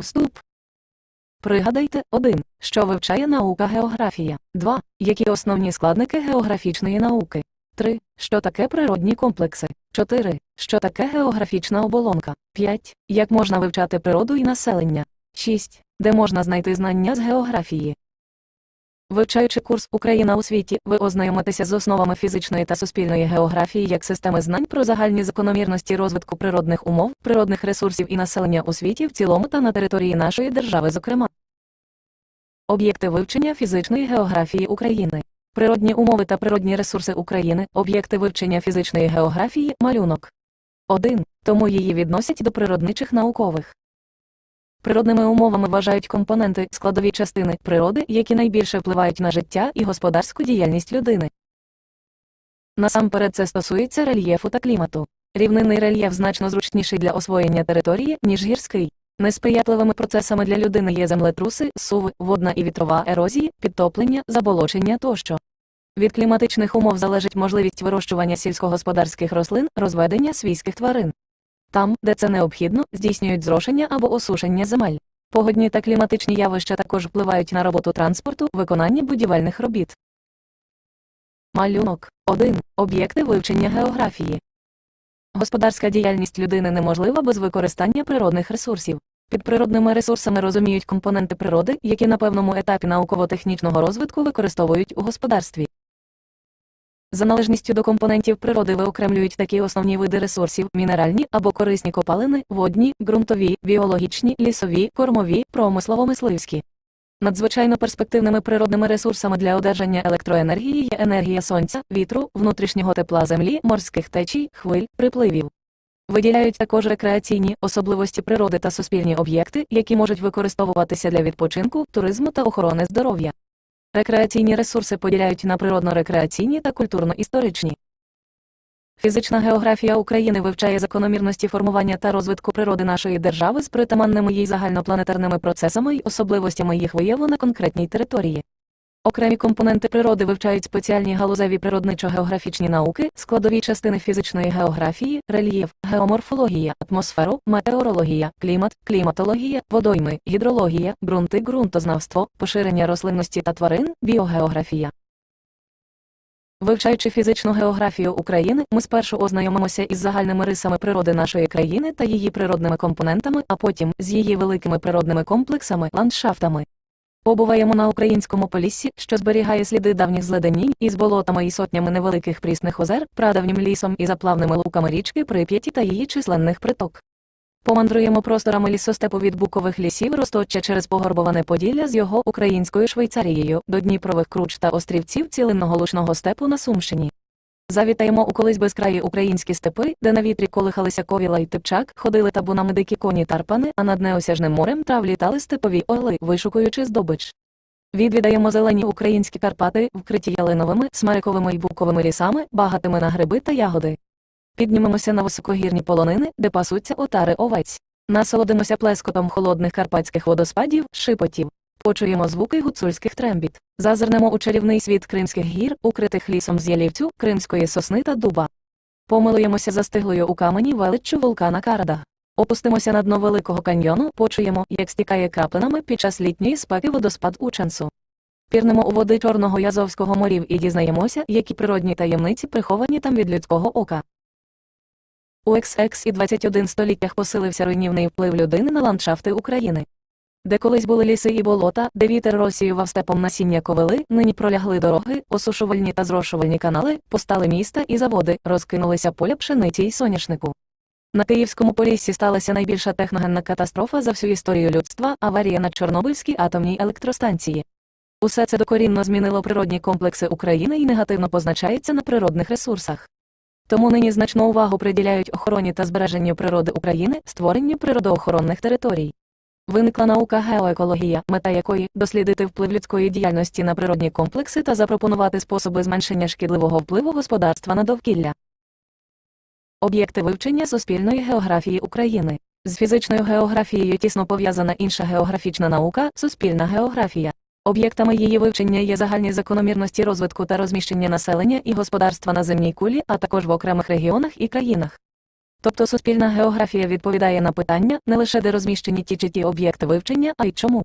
Вступ. Пригадайте 1. Що вивчає наука географія. 2. Які основні складники географічної науки. 3. Що таке природні комплекси. 4. Що таке географічна оболонка. 5. Як можна вивчати природу і населення. 6. Де можна знайти знання з географії. Вивчаючи курс Україна у світі, ви ознайомитеся з основами фізичної та суспільної географії як системи знань про загальні закономірності розвитку природних умов, природних ресурсів і населення у світі в цілому та на території нашої держави, зокрема. Об'єкти вивчення фізичної географії України. Природні умови та природні ресурси України, об'єкти вивчення фізичної географії, малюнок. 1. Тому її відносять до природничих наукових. Природними умовами вважають компоненти, складові частини природи, які найбільше впливають на життя і господарську діяльність людини. Насамперед це стосується рельєфу та клімату. Рівнинний рельєф значно зручніший для освоєння території, ніж гірський. Несприятливими процесами для людини є землетруси, суви, водна і вітрова ерозії, підтоплення, заболочення тощо. Від кліматичних умов залежить можливість вирощування сільськогосподарських рослин, розведення свійських тварин. Там, де це необхідно, здійснюють зрошення або осушення земель. Погодні та кліматичні явища також впливають на роботу транспорту, виконання будівельних робіт. Малюнок 1. Об'єкти вивчення географії. Господарська діяльність людини неможлива без використання природних ресурсів. Під природними ресурсами розуміють компоненти природи, які на певному етапі науково-технічного розвитку використовують у господарстві. За належністю до компонентів природи виокремлюють такі основні види ресурсів: мінеральні або корисні копалини, водні, ґрунтові, біологічні, лісові, кормові, промислово-мисливські. Надзвичайно перспективними природними ресурсами для одержання електроенергії є енергія сонця, вітру, внутрішнього тепла землі, морських течій, хвиль, припливів. Виділяють також рекреаційні особливості природи та суспільні об'єкти, які можуть використовуватися для відпочинку, туризму та охорони здоров'я. Рекреаційні ресурси поділяють на природно-рекреаційні та культурно-історичні. Фізична географія України вивчає закономірності формування та розвитку природи нашої держави з притаманними їй загальнопланетарними процесами й особливостями їх вияву на конкретній території. Окремі компоненти природи вивчають спеціальні галузеві природничо-географічні науки, складові частини фізичної географії, рельєф, геоморфологія, атмосферу, метеорологія, клімат, кліматологія, водойми, гідрологія, ґрунти, ґрунтознавство, поширення рослинності та тварин, біогеографія. Вивчаючи фізичну географію України, ми спершу ознайомимося із загальними рисами природи нашої країни та її природними компонентами, а потім з її великими природними комплексами, ландшафтами. Побуваємо на українському поліссі, що зберігає сліди давніх зледенінь із болотами і сотнями невеликих прісних озер, прадавнім лісом і заплавними луками річки Прип'яті та її численних приток. Помандруємо просторами лісостепу від букових лісів Росточчя через погорбоване Поділля з його українською Швейцарією до Дніпрових круч та острівців цілинного лучного степу на Сумщині. Завітаємо у колись безкраї українські степи, де на вітрі колихалися ковіла й типчак, ходили табунами дикі коні тарпани, а над неосяжним морем трав літали степові орли, вишукуючи здобич. Відвідаємо зелені українські Карпати, вкриті ялиновими, смариковими й буковими лісами, багатими на гриби та ягоди. Піднімемося на високогірні полонини, де пасуться отари овець. Насолодимося плескотом холодних карпатських водоспадів, шипотів. Почуємо звуки гуцульських трембіт. Зазирнемо у чарівний світ Кримських гір, укритих лісом з ялівцю, кримської сосни та дуба. Помилуємося застиглою у камені величчю вулкана Карада. Опустимося на дно великого каньйону, почуємо, як стікає краплинами під час літньої спеки водоспад Ученсу. Пірнемо у води Чорного Язовського морів і дізнаємося, які природні таємниці приховані там від людського ока. У XX і 21 століттях посилився руйнівний вплив людини на ландшафти України. Де колись були ліси і болота, де вітер розсіював степом насіння ковили, нині пролягли дороги, осушувальні та зрошувальні канали, постали міста і заводи, розкинулися поля пшениці й соняшнику. На Київському поліссі сталася найбільша техногенна катастрофа за всю історію людства аварія на Чорнобильській атомній електростанції. Усе це докорінно змінило природні комплекси України і негативно позначається на природних ресурсах. Тому нині значну увагу приділяють охороні та збереженню природи України, створенню природоохоронних територій. Виникла наука геоекологія, мета якої дослідити вплив людської діяльності на природні комплекси та запропонувати способи зменшення шкідливого впливу господарства на довкілля. Об'єкти вивчення суспільної географії України. З фізичною географією тісно пов'язана інша географічна наука суспільна географія. Об'єктами її вивчення є загальні закономірності розвитку та розміщення населення і господарства на земній кулі, а також в окремих регіонах і країнах. Тобто суспільна географія відповідає на питання не лише де розміщені ті чи ті об'єкти вивчення, а й чому.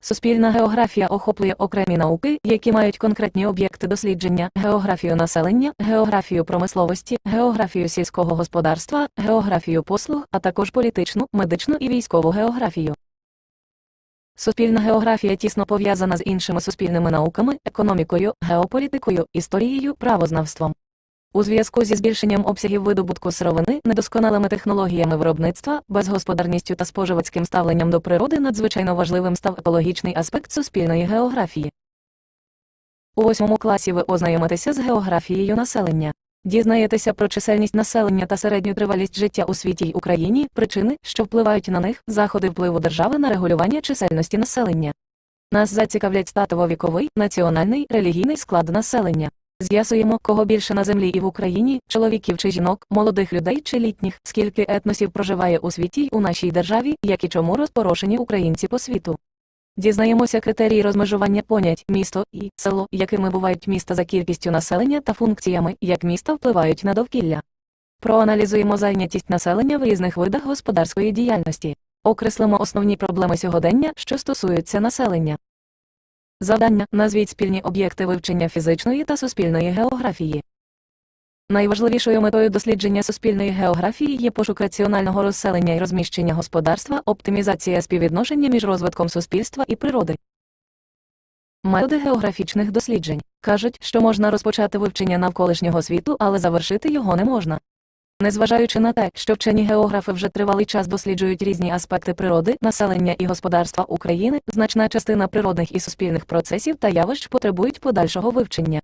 Суспільна географія охоплює окремі науки, які мають конкретні об'єкти дослідження, географію населення, географію промисловості, географію сільського господарства, географію послуг, а також політичну, медичну і військову географію. Суспільна географія тісно пов'язана з іншими суспільними науками, економікою, геополітикою, історією, правознавством. У зв'язку зі збільшенням обсягів видобутку сировини, недосконалими технологіями виробництва, безгосподарністю та споживацьким ставленням до природи надзвичайно важливим став екологічний аспект суспільної географії. У восьмому класі ви ознайомитеся з географією населення. Дізнаєтеся про чисельність населення та середню тривалість життя у світі й Україні, причини, що впливають на них, заходи впливу держави на регулювання чисельності населення. Нас зацікавлять статово-віковий, національний, релігійний склад населення. З'ясуємо, кого більше на землі і в Україні, чоловіків чи жінок, молодих людей чи літніх, скільки етносів проживає у світі й у нашій державі, як і чому розпорошені українці по світу. Дізнаємося критерії розмежування понять місто і село, якими бувають міста за кількістю населення та функціями, як міста впливають на довкілля. Проаналізуємо зайнятість населення в різних видах господарської діяльності. Окреслимо основні проблеми сьогодення, що стосуються населення. Завдання назвіть спільні об'єкти вивчення фізичної та суспільної географії. Найважливішою метою дослідження суспільної географії є пошук раціонального розселення і розміщення господарства, оптимізація співвідношення між розвитком суспільства і природи. Методи географічних досліджень кажуть, що можна розпочати вивчення навколишнього світу, але завершити його не можна. Незважаючи на те, що вчені географи вже тривалий час досліджують різні аспекти природи, населення і господарства України, значна частина природних і суспільних процесів та явищ потребують подальшого вивчення.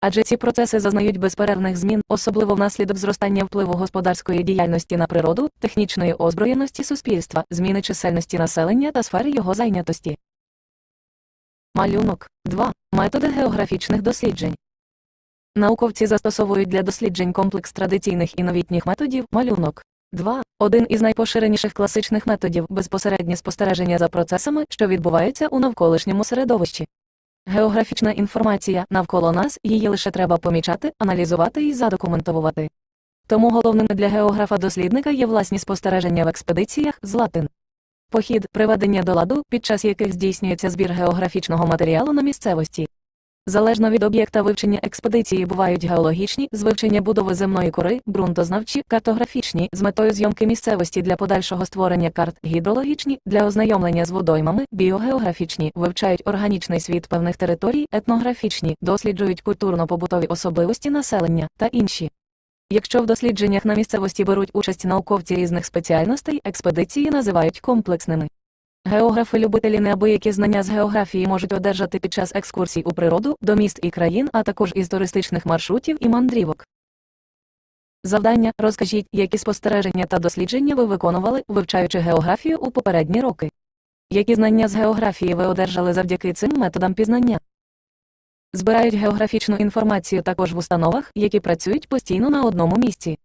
Адже ці процеси зазнають безперервних змін, особливо внаслідок зростання впливу господарської діяльності на природу, технічної озброєності суспільства, зміни чисельності населення та сфери його зайнятості. Малюнок 2. Методи географічних досліджень. Науковці застосовують для досліджень комплекс традиційних і новітніх методів малюнок. 2. Один із найпоширеніших класичних методів безпосереднє спостереження за процесами, що відбуваються у навколишньому середовищі. Географічна інформація навколо нас, її лише треба помічати, аналізувати і задокументовувати. Тому головними для географа-дослідника є власні спостереження в експедиціях з латин. Похід, приведення до ладу, під час яких здійснюється збір географічного матеріалу на місцевості. Залежно від об'єкта вивчення експедиції бувають геологічні з вивчення будови земної кори, ґрунтознавчі, картографічні з метою зйомки місцевості для подальшого створення карт, гідрологічні для ознайомлення з водоймами, біогеографічні вивчають органічний світ певних територій, етнографічні досліджують культурно-побутові особливості населення та інші. Якщо в дослідженнях на місцевості беруть участь науковці різних спеціальностей, експедиції називають комплексними. Географи-любителі неабиякі знання з географії можуть одержати під час екскурсій у природу, до міст і країн, а також із туристичних маршрутів і мандрівок. Завдання розкажіть, які спостереження та дослідження ви виконували, вивчаючи географію у попередні роки. Які знання з географії ви одержали завдяки цим методам пізнання? Збирають географічну інформацію також в установах, які працюють постійно на одному місці.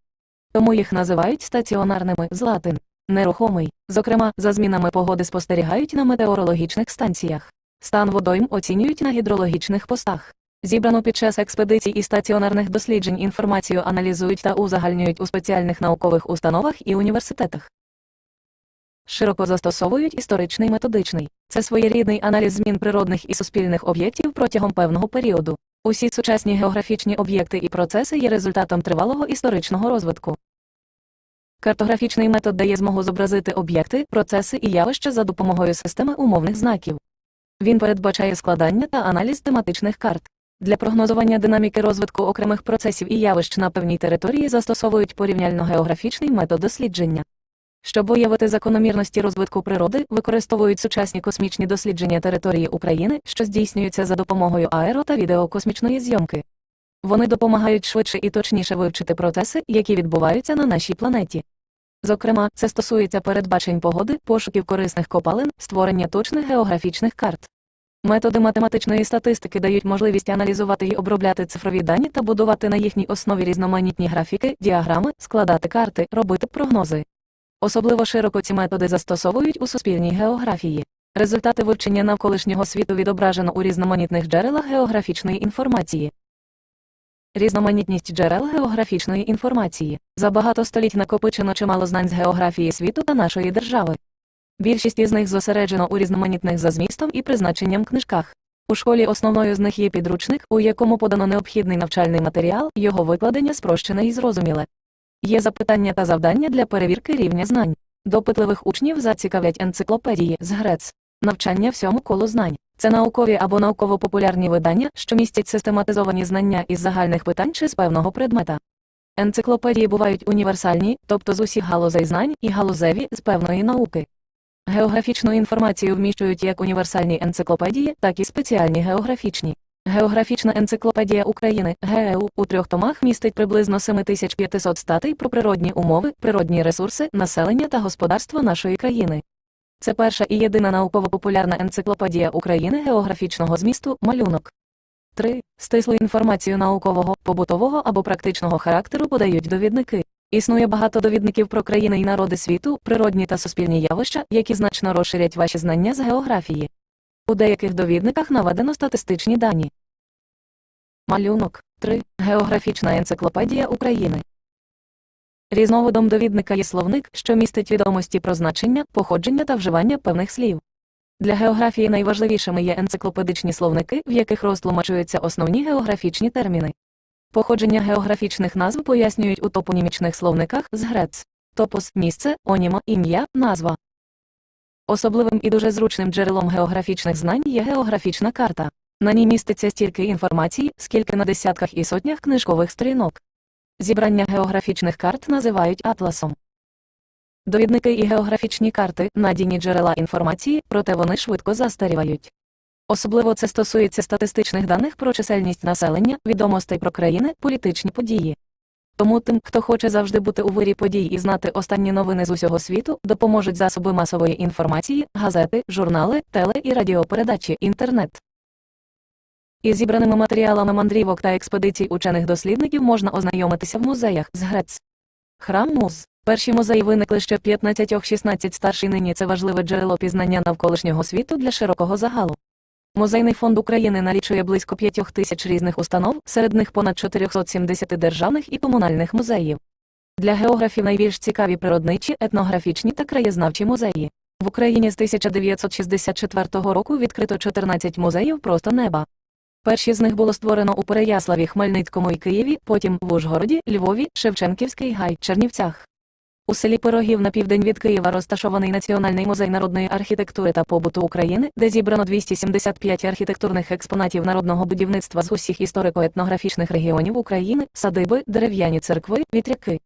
Тому їх називають стаціонарними з латин. Нерухомий, зокрема, за змінами погоди спостерігають на метеорологічних станціях. Стан водойм оцінюють на гідрологічних постах. Зібрану під час експедицій і стаціонарних досліджень інформацію аналізують та узагальнюють у спеціальних наукових установах і університетах. Широко застосовують історичний методичний. Це своєрідний аналіз змін природних і суспільних об'єктів протягом певного періоду. Усі сучасні географічні об'єкти і процеси є результатом тривалого історичного розвитку. Картографічний метод дає змогу зобразити об'єкти, процеси і явища за допомогою системи умовних знаків. Він передбачає складання та аналіз тематичних карт. Для прогнозування динаміки розвитку окремих процесів і явищ на певній території застосовують порівняльно-географічний метод дослідження. Щоб виявити закономірності розвитку природи, використовують сучасні космічні дослідження території України, що здійснюються за допомогою аеро та відеокосмічної зйомки. Вони допомагають швидше і точніше вивчити процеси, які відбуваються на нашій планеті. Зокрема, це стосується передбачень погоди, пошуків корисних копалин, створення точних географічних карт. Методи математичної статистики дають можливість аналізувати і обробляти цифрові дані та будувати на їхній основі різноманітні графіки, діаграми, складати карти, робити прогнози. Особливо широко ці методи застосовують у суспільній географії. Результати вивчення навколишнього світу відображено у різноманітних джерелах географічної інформації. Різноманітність джерел географічної інформації. За багато століть накопичено чимало знань з географії світу та нашої держави. Більшість із них зосереджено у різноманітних за змістом і призначенням книжках. У школі основною з них є підручник, у якому подано необхідний навчальний матеріал, його викладення спрощене і зрозуміле. Є запитання та завдання для перевірки рівня знань. Допитливих учнів зацікавлять енциклопедії з Грец. Навчання всьому колу знань. Це наукові або науково-популярні видання, що містять систематизовані знання із загальних питань чи з певного предмета. Енциклопедії бувають універсальні, тобто з усіх галузей знань, і галузеві з певної науки. Географічну інформацію вміщують як універсальні енциклопедії, так і спеціальні географічні. Географічна енциклопедія України ГЕУ у трьох томах містить приблизно 7500 статей про природні умови, природні ресурси, населення та господарство нашої країни. Це перша і єдина науково-популярна енциклопедія України географічного змісту малюнок. 3. Стислу інформацію наукового, побутового або практичного характеру подають довідники. Існує багато довідників про країни і народи світу, природні та суспільні явища, які значно розширять ваші знання з географії. У деяких довідниках наведено статистичні дані. Малюнок 3. Географічна енциклопедія України. Різновидом довідника є словник, що містить відомості про значення, походження та вживання певних слів. Для географії найважливішими є енциклопедичні словники, в яких розтлумачуються основні географічні терміни. Походження географічних назв пояснюють у топонімічних словниках з грец. Топос місце, онімо ім'я, назва. Особливим і дуже зручним джерелом географічних знань є географічна карта. На ній міститься стільки інформації, скільки на десятках і сотнях книжкових сторінок. Зібрання географічних карт називають атласом. Довідники і географічні карти надійні джерела інформації, проте вони швидко застарівають. Особливо це стосується статистичних даних про чисельність населення, відомостей про країни, політичні події. Тому тим, хто хоче завжди бути у вирі подій і знати останні новини з усього світу, допоможуть засоби масової інформації, газети, журнали, теле і радіопередачі, інтернет. Із зібраними матеріалами мандрівок та експедицій учених дослідників можна ознайомитися в музеях з Грец. Храм муз. Перші музеї виникли ще 15-16 старший нині це важливе джерело пізнання навколишнього світу для широкого загалу. Музейний фонд України налічує близько 5 тисяч різних установ, серед них понад 470 державних і комунальних музеїв. Для географів найбільш цікаві природничі, етнографічні та краєзнавчі музеї. В Україні з 1964 року відкрито 14 музеїв просто неба. Перші з них було створено у Переяславі, Хмельницькому і Києві, потім в Ужгороді, Львові, Шевченківський гай, Чернівцях. У селі Пирогів на південь від Києва розташований Національний музей народної архітектури та побуту України, де зібрано 275 архітектурних експонатів народного будівництва з усіх історико-етнографічних регіонів України, садиби, дерев'яні церкви, вітряки.